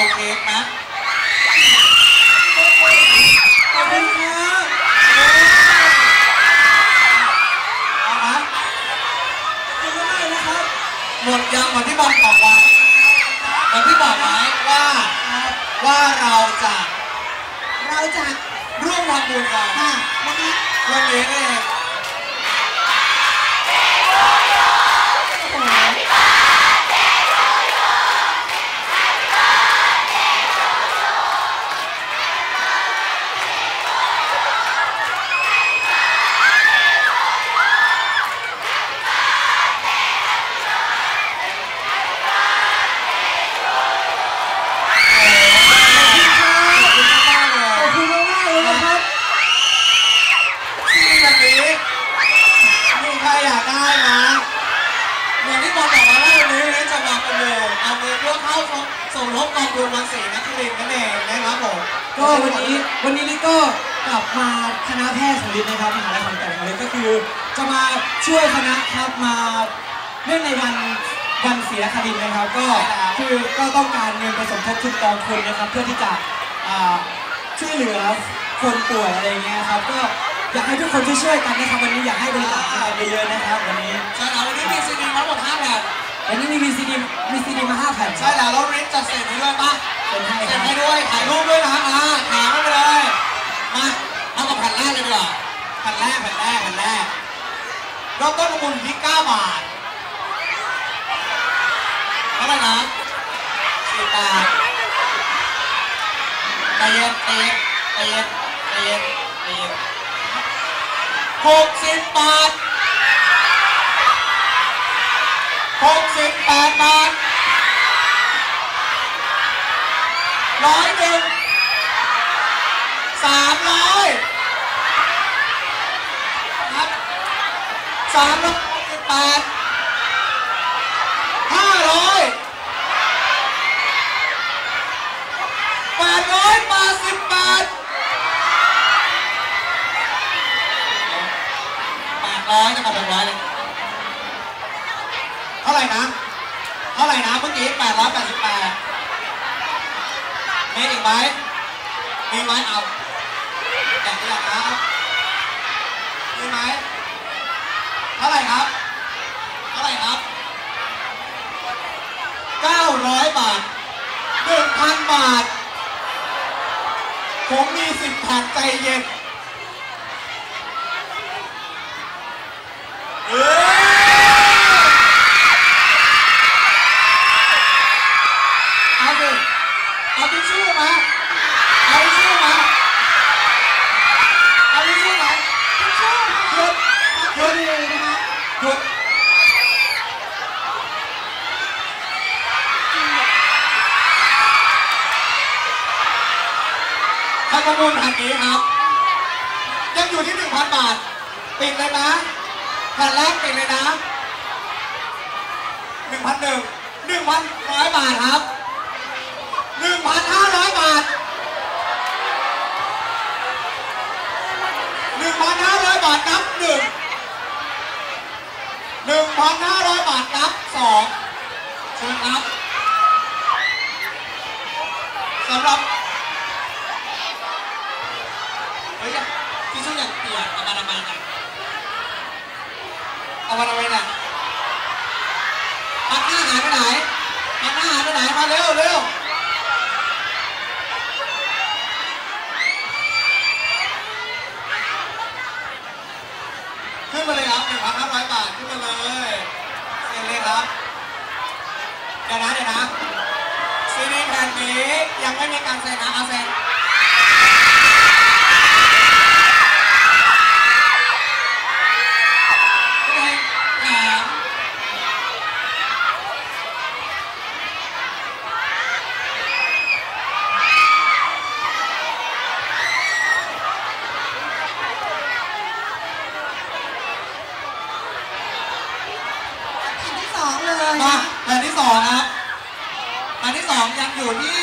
โอเคครับอบคครับเอาละมนะครับ หมดยังเหมือนที่บอกบอกไว้เหมือนที่บอกไว้ว่าว่าเราจะเราจะร่วมทำบุญกันค่ะนะคะ วันนี้เเหมือนที่บอลบอกไว้ว่าวันนี้เนี่ยจะมาประมูลเอาเงินเพื่อเข้าส่งลบกองทุนวันศรีนครินทร์นั่นเองนะครับผมก็วันนี้วันนี้ลิศก็กลับมาคณะแพทย์ของลิศนะครับมหาลัยขอนแก่นของลิศก็คือ จะมาช่วยคณะครับมาเนื่องในวันวันศรีนครินทร์นะครับ ก็คือก็ต้องการเงินไปสมทบทุนกองทุนนะครับ เพื่อที่จะอ่าช่วยเหลือคนป่วยอะไรเงี้ยครับก็ อยากให้ทุกคนช่วยๆกันนะครับวันนี้อยากให้บริจาคกันเยอะๆนะครับวันนี้ใช่แล้ววันนี้มีซีดีทั้งหมด5แผ่นวันนี้มีซีดีมีซีดีมาห้าแผ่นใช่แล้วแล้วริทจัดเสร็จให้ด้วยปะเป็นให้เสคร็รัจบให้ด้วยถ่ายรูปด้วยนะอ่าถามไม่ไปเลยมาเอากับแผ่นแรกเลยดีกว่าแผ่นแรกแผ่นแรกแผ่นแรกเริ่มต้นประมูลอยู่ที่9บาทเท่าไหร่นะสิบบาทใจเย็นใจเย็นใจเย็นใจเย็นใจเย็น หกสิบบาทหกสิบแปดบาทร้อยหนึ่งสามร้อยครับสามร้อยสิบแปดห้าร้อยแปดร้อยแปดสิบแปดแปด ร้อยจะมาแปดร้อยเลยเท่าไหร่นะ เท่าไหร่นะเมื่อกี้แปดร้อยแปดสิบแปดมีอีกไหมมีไหมเอาแกะตัวอยางนะครับมีไหมเท่าไหร่ครับ เท่าไหร่ครับ900บาท1,000บาท ผมมีสิบแผ่นใจเย็น เอาสิเอาทิชชู่มา เอาทิชชู่มา เอาทิชชู่มาทิชชู่หยุดหยุดเลยนะคะหยุดถ้าประมูลแผ่นนี้ครับ ยังอยู่ที่1,000บาท ปิดเลยนะ แผ่นแรกปิดเลยนะหนึ่งพันหนึ่งหนึ่งพันร้อยบาทครับหนึ่งพันห้าร้อยบาทหนึ่งพันห้าร้อยบาทนับหนึ่งหนึ่งพันห้าร้อยบาทนับสองชนับสำหรับเฮ้ยที่ช่วยอย่เปลี่ยนกระบาลมาน เอามาทำไมเนี่ยปัดหน้าหายไปไหนปัดหน้าหายไปไหน มาเร็วเร็วขึ้นมาเลยครับ1,500บาทขึ้นมาเลยเซ็นเลยครับ เดี๋ยวนะเดี๋ยวนะซีดีแผ่นนี้ยังไม่มีการเซ็นนะเอาเซ็นเพลงแถม องเลย มานะแผ่นที่สองครับอันที่สองยังอยู่ที่